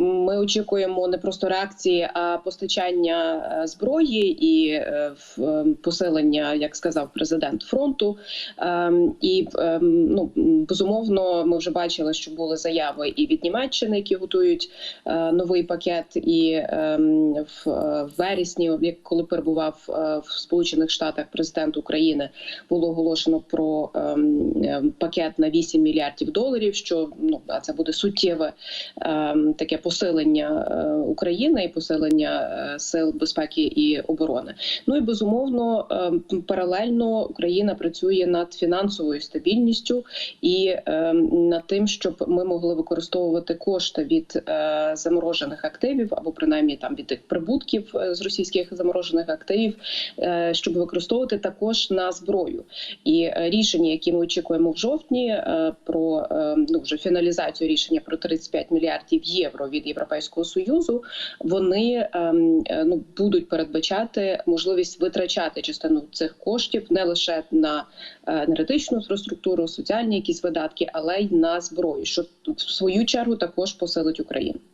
Mm, ми очікуємо не просто реакції, а постачання е, зброї і е, е, посилення, як сказав президент фронту. Ем, І ем, ну безумовно, ми вже бачили, що були заяви і від Німеччини, які готують новий пакет, і ем, в вересні, коли перебував в Сполучених Штатах президент України, було оголошено про пакет на 8 мільярдів доларів. Що ну це буде суттєве таке посилення е, України і посилення е, сил безпеки і оборони. Ну і безумовно, ем, паралельно Україна працює над фінансовою стабільністю і над тим, щоб ми могли використовувати кошти від е, заморожених активів або принаймні там від тих прибутків е, з російських заморожених активів, е, щоб використовувати також на зброю. І е, рішення, які ми очікуємо в жовтні, е, про е, ну вже фіналізацію рішення про 35 мільярдів євро від Європейського союзу, вони ем, е, ну будуть передбачати можливість витрачати частину цих коштів не лише на е, енергетичну інфраструктуру, соціальні якісь видатки, але й на зброю, що в свою чергу також посилить Україну.